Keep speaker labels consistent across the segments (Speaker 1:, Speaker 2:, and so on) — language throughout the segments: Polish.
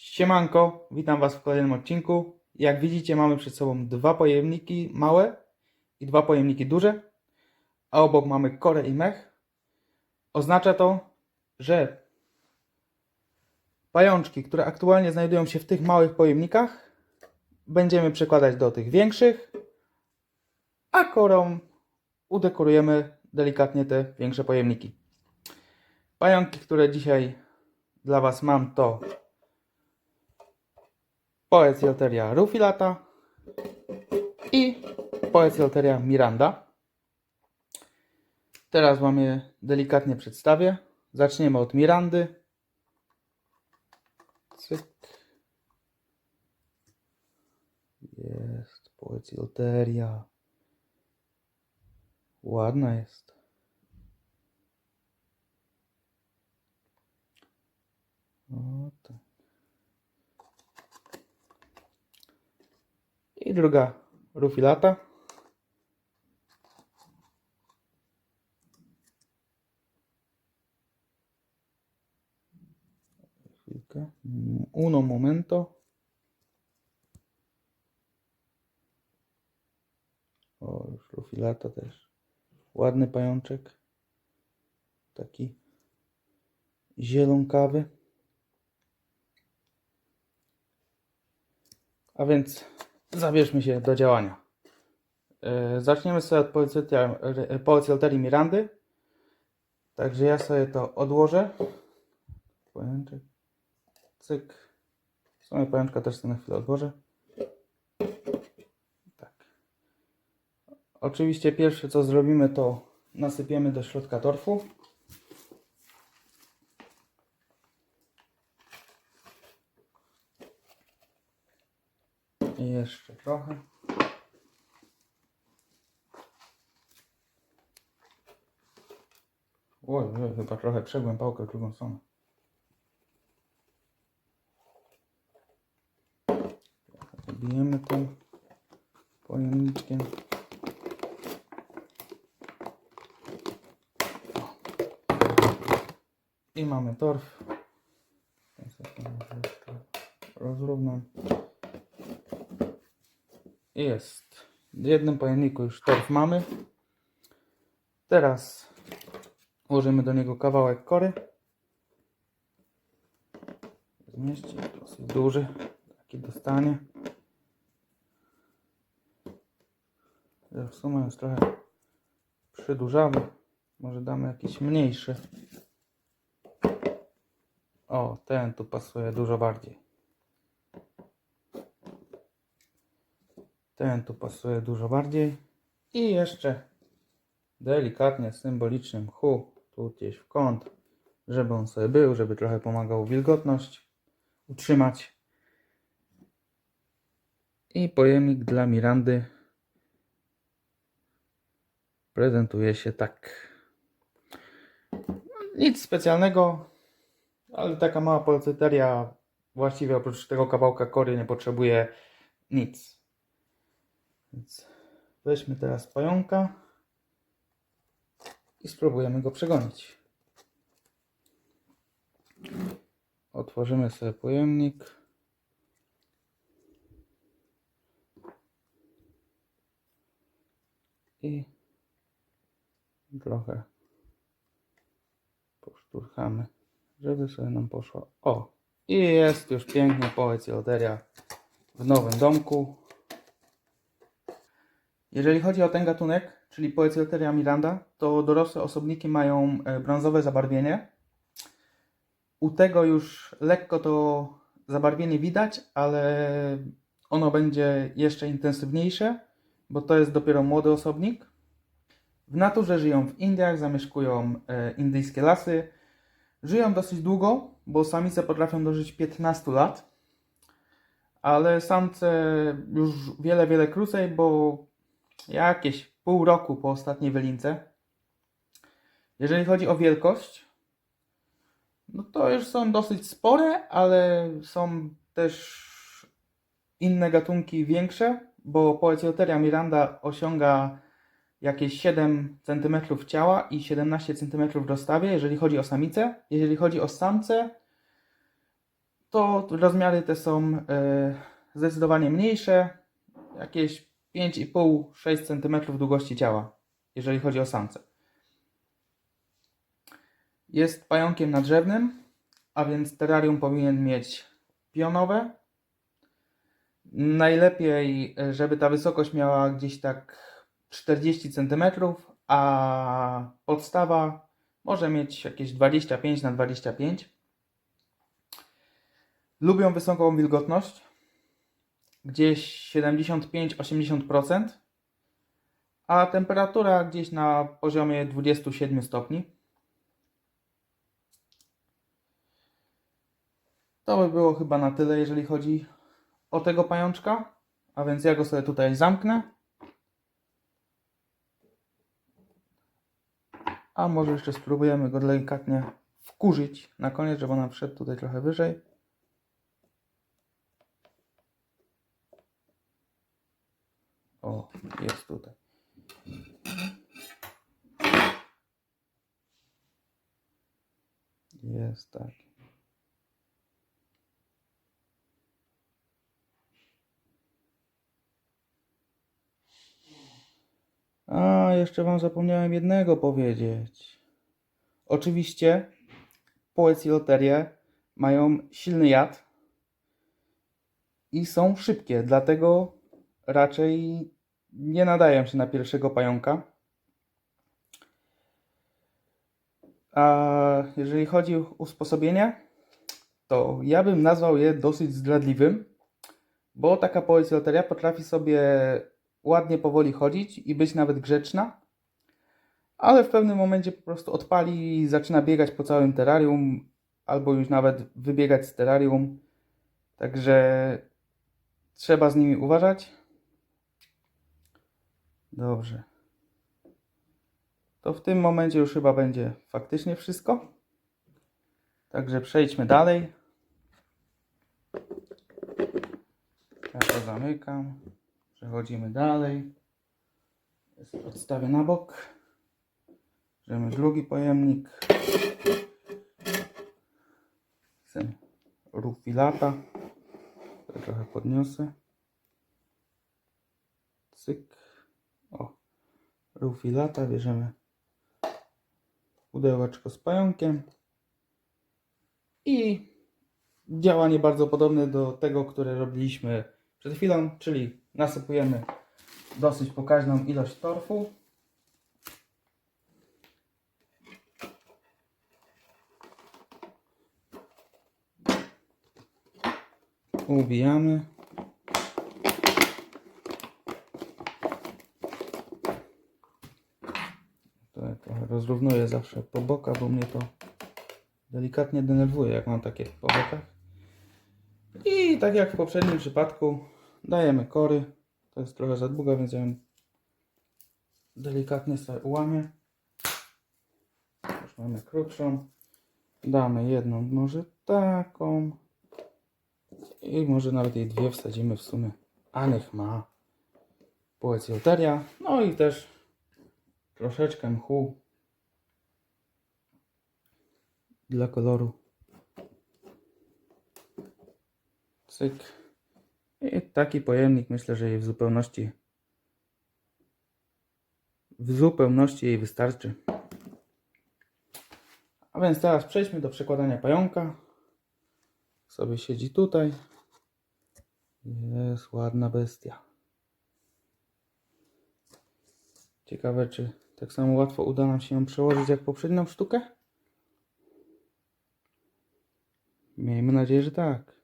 Speaker 1: Siemanko, witam Was w kolejnym odcinku. Jak widzicie, mamy przed sobą dwa pojemniki małe i dwa pojemniki duże, a obok mamy korę i mech. Oznacza to, że pajączki, które aktualnie znajdują się w tych małych pojemnikach, będziemy przekładać do tych większych, a korą udekorujemy delikatnie te większe pojemniki. Pająki, które dzisiaj dla Was mam, to Poecjoteria rufilata i Poecjoteria miranda. Teraz Wam je delikatnie przedstawię. Zaczniemy od mirandy. Cyk. Jest Poecjoteria. Ładna jest. O, tak. I druga rufilata. Chwilkę. Uno momento. O, już rufilata też. Ładny pajączek. Taki zielonkawy. A więc zabierzmy się do działania. Yy, Zaczniemy sobie od polecjalterii Mirandy. Także ja sobie to odłożę. Pajączek. Cyk. W sumie pajączka też sobie na chwilę odłożę. Tak. Oczywiście pierwsze co zrobimy to nasypiemy do środka torfu. I jeszcze trochę. Oj, oj, chyba trochę przegłem pałkę w drugą stronę. Bijemy tym pojemniczkiem. I mamy torf. Rozrównam. Jest. W jednym pojemniku już torf mamy. Teraz włożymy do niego kawałek kory. Zmieści, dosyć duży. Taki dostanie. W sumie jest trochę przydłużawy. Może damy jakiś mniejszy. O, ten tu pasuje dużo bardziej. Ten tu pasuje dużo bardziej. I jeszcze delikatnie, symbolicznym hu, tu gdzieś w kąt, żeby on sobie był, żeby trochę pomagał wilgotność utrzymać. I pojemnik dla Mirandy prezentuje się tak. Nic specjalnego, ale taka mała polceteria właściwie oprócz tego kawałka kory nie potrzebuje nic. Więc weźmy teraz pająka i spróbujemy go przegonić. Otworzymy sobie pojemnik. I trochę poszturchamy, żeby sobie nam poszło. O! I jest już pięknie poecjoteria w nowym domku. Jeżeli chodzi o ten gatunek, czyli Poecjoteria miranda, to dorosłe osobniki mają e, brązowe zabarwienie. U tego już lekko to zabarwienie widać, ale ono będzie jeszcze intensywniejsze, bo to jest dopiero młody osobnik. W naturze żyją w Indiach, zamieszkują e, indyjskie lasy. Żyją dosyć długo, bo samice potrafią dożyć 15 lat, ale samce już wiele, wiele krócej, bo jakieś pół roku po ostatniej wylince. Jeżeli chodzi o wielkość, no to już są dosyć spore, ale są też inne gatunki większe, bo Poecjoteria miranda osiąga jakieś 7 cm ciała i 17 cm w rozstawie, jeżeli chodzi o samicę. Jeżeli chodzi o samce, to rozmiary te są e, zdecydowanie mniejsze, jakieś 5,5-6 cm długości ciała, jeżeli chodzi o samce. Jest pająkiem nadrzewnym, a więc terrarium powinien mieć pionowe. Najlepiej, żeby ta wysokość miała gdzieś tak 40 cm, a podstawa może mieć jakieś 25 na 25 Lubią wysoką wilgotność, gdzieś 75-80%, a temperatura gdzieś na poziomie 27 stopni. To by było chyba na tyle, jeżeli chodzi o tego pajączka. A więc ja go sobie tutaj zamknę. A może jeszcze spróbujemy go delikatnie wkurzyć na koniec, żeby on wszedł tutaj trochę wyżej. O, jest tutaj. Jest tak. A, jeszcze Wam zapomniałem jednego powiedzieć. Oczywiście poec i loterie mają silny jad i są szybkie, dlatego raczej nie nadają się na pierwszego pająka. A jeżeli chodzi o usposobienie, to ja bym nazwał je dosyć zdradliwym, bo taka loteria potrafi sobie ładnie powoli chodzić i być nawet grzeczna, ale w pewnym momencie po prostu odpali i zaczyna biegać po całym terrarium, albo już nawet wybiegać z terrarium. Także trzeba z nimi uważać. Dobrze. To w tym momencie już chyba będzie faktycznie wszystko. Także przejdźmy dalej. Ja to zamykam. Przechodzimy dalej. Odstawię na bok. Bierzemy drugi pojemnik. Chcę rufilata. Trochę podniosę. Cyk. O. Rufilata. Bierzemy pudełeczko z pająkiem. I działanie bardzo podobne do tego, które robiliśmy przed chwilą, czyli nasypujemy dosyć pokaźną ilość torfu. Ubijamy. To ja trochę rozrównuję zawsze po bokach, bo mnie to delikatnie denerwuje, jak mam takie po bokach. I tak jak w poprzednim przypadku dajemy kory. To jest trochę za długo, więc ja ją delikatnie sobie ułamię. Już mamy krótszą. Damy jedną może taką. I może nawet jej dwie wsadzimy w sumie. A niech ma. Poecjoteria. No i też troszeczkę mchu dla koloru. Cyk. I taki pojemnik myślę, że jej w zupełności w zupełności jej wystarczy. A więc teraz przejdźmy do przekładania pająka. Sobie siedzi tutaj. Jest ładna bestia. Ciekawe, czy tak samo łatwo uda nam się ją przełożyć jak poprzednią sztukę? Miejmy nadzieję, że tak.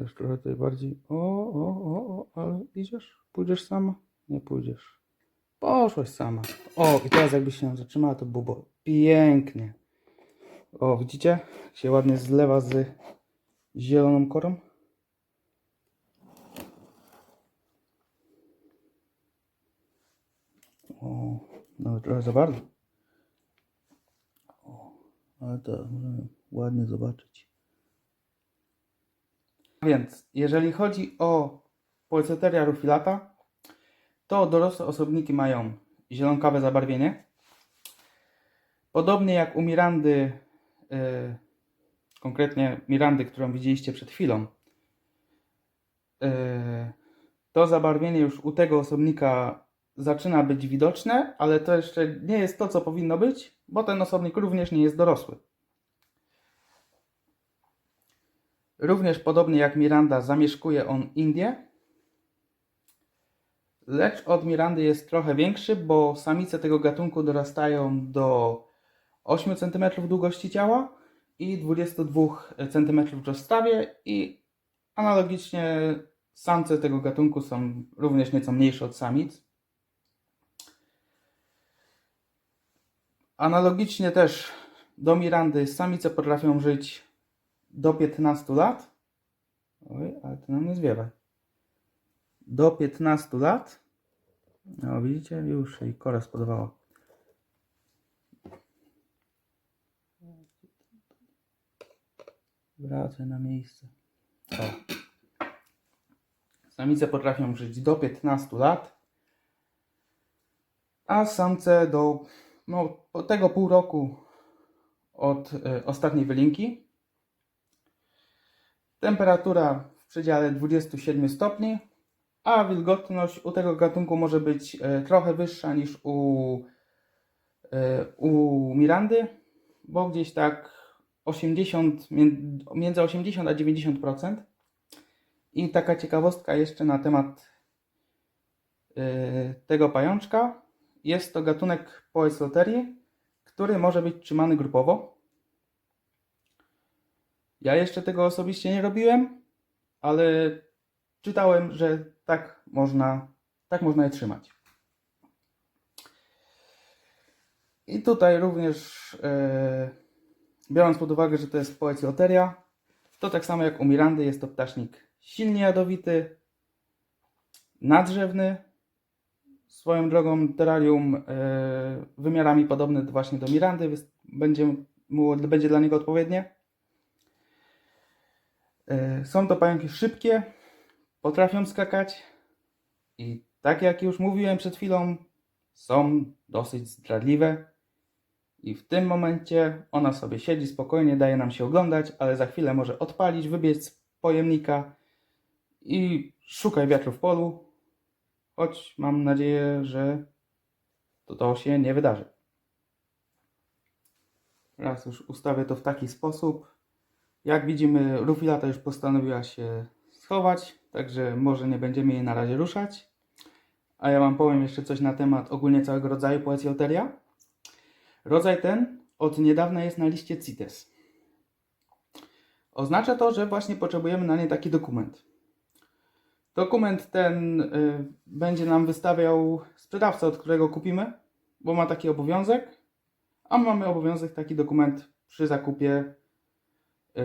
Speaker 1: Już trochę tutaj bardziej. O, o, o, o, ale idziesz? Pójdziesz sama? Nie pójdziesz. Poszłaś sama. O, i teraz jakbyś się zatrzymała, to było pięknie. O, widzicie? Się ładnie zlewa z zieloną korą. O, no trochę za bardzo. O, ale to możemy ładnie zobaczyć. Więc jeżeli chodzi o Poeceteria rufilata, to dorosłe osobniki mają zielonkawe zabarwienie. Podobnie jak u Mirandy, e, konkretnie Mirandy, którą widzieliście przed chwilą, e, to zabarwienie już u tego osobnika zaczyna być widoczne, ale to jeszcze nie jest to, co powinno być, bo ten osobnik również nie jest dorosły. Również podobnie jak Miranda zamieszkuje on Indię, lecz od Mirandy jest trochę większy, bo samice tego gatunku dorastają do 8 cm długości ciała i 22 cm w rozstawie i analogicznie samce tego gatunku są również nieco mniejsze od samic. Analogicznie też do Mirandy samice potrafią żyć do 15 lat. Oj, ale to nam nie zwiewa. Do 15 lat. No widzicie, już jej kora spodobała. Wracaj na miejsce. O. Samice potrafią żyć do 15 lat, a samce do no, tego pół roku od y, ostatniej wylinki. Temperatura w przedziale 27 stopni, a wilgotność u tego gatunku może być y, trochę wyższa niż u, y, u Mirandy, bo gdzieś tak 80, mię- między 80 a 90%. I taka ciekawostka jeszcze na temat tego pajączka. Jest to gatunek Poeciloterii, który może być trzymany grupowo. Ja jeszcze tego osobiście nie robiłem, ale czytałem, że tak można, tak można je trzymać. I tutaj również, e, biorąc pod uwagę, że to jest Poeciloteria, to tak samo jak u Mirandy jest to ptasznik silnie jadowity, nadrzewny, swoją drogą terrarium e, wymiarami podobne do- właśnie do Mirandy będzie, mu, będzie dla niego odpowiednie. E, są to pająki szybkie, potrafią skakać i tak jak już mówiłem przed chwilą, są dosyć zdradliwe. I w tym momencie ona sobie siedzi spokojnie, daje nam się oglądać, ale za chwilę może odpalić, wybiec z pojemnika i szukaj wiatru w polu, choć mam nadzieję, że to, to się nie wydarzy. Raz już ustawię to w taki sposób. Jak widzimy, Rufilata już postanowiła się schować, także może nie będziemy jej na razie ruszać. A ja Wam powiem jeszcze coś na temat ogólnie całego rodzaju Poecioteria. Rodzaj ten od niedawna jest na liście CITES. Oznacza to, że właśnie potrzebujemy na nie taki dokument. Dokument ten y, będzie nam wystawiał sprzedawca, od którego kupimy, bo ma taki obowiązek, a mamy obowiązek taki dokument przy zakupie y,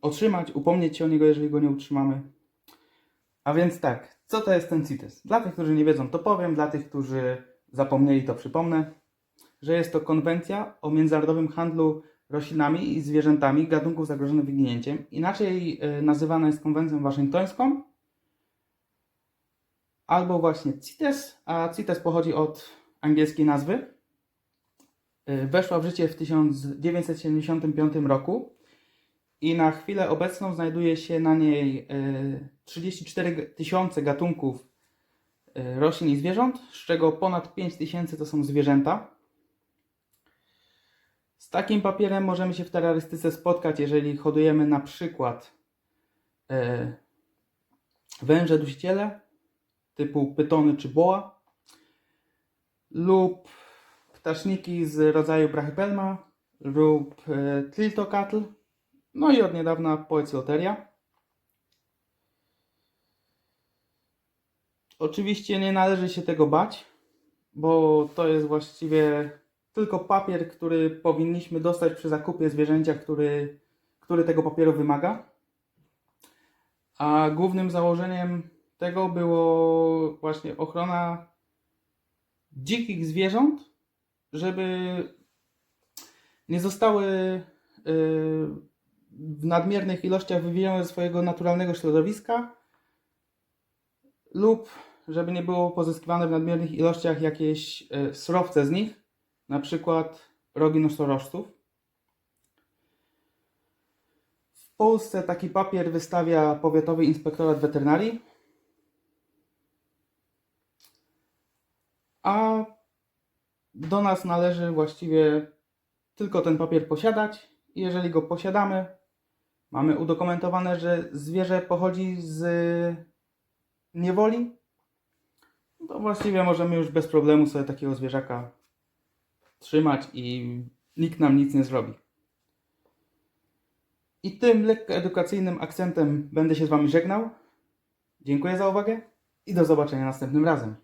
Speaker 1: otrzymać, upomnieć się o niego, jeżeli go nie utrzymamy. A więc tak, co to jest ten CITES? Dla tych, którzy nie wiedzą, to powiem, dla tych, którzy zapomnieli, to przypomnę, że jest to konwencja o międzynarodowym handlu roślinami i zwierzętami gatunków zagrożonych wyginięciem. Inaczej y, nazywana jest konwencją waszyngtońską, albo właśnie CITES, a CITES pochodzi od angielskiej nazwy. Y, Weszła w życie w 1975 roku i na chwilę obecną znajduje się na niej y, 34 tysiące gatunków y, roślin i zwierząt, z czego ponad 5 tysięcy to są zwierzęta. Z takim papierem możemy się w terrorystyce spotkać, jeżeli hodujemy na przykład y, węże dusiciele, typu pytony czy boa lub ptaszniki z rodzaju brachypelma lub e, triltocatl no i od niedawna poeciloteria oczywiście nie należy się tego bać bo to jest właściwie tylko papier, który powinniśmy dostać przy zakupie zwierzęcia, który, który tego papieru wymaga. A głównym założeniem tego było właśnie ochrona dzikich zwierząt, żeby nie zostały y, w nadmiernych ilościach wywijane ze swojego naturalnego środowiska lub żeby nie było pozyskiwane w nadmiernych ilościach jakieś y, surowce z nich, na przykład rogi nosorożców. W Polsce taki papier wystawia Powiatowy Inspektorat Weterynarii. A do nas należy właściwie tylko ten papier posiadać. Jeżeli go posiadamy, mamy udokumentowane, że zwierzę pochodzi z niewoli, to właściwie możemy już bez problemu sobie takiego zwierzaka trzymać i nikt nam nic nie zrobi. I tym lekko edukacyjnym akcentem będę się z Wami żegnał. Dziękuję za uwagę i do zobaczenia następnym razem.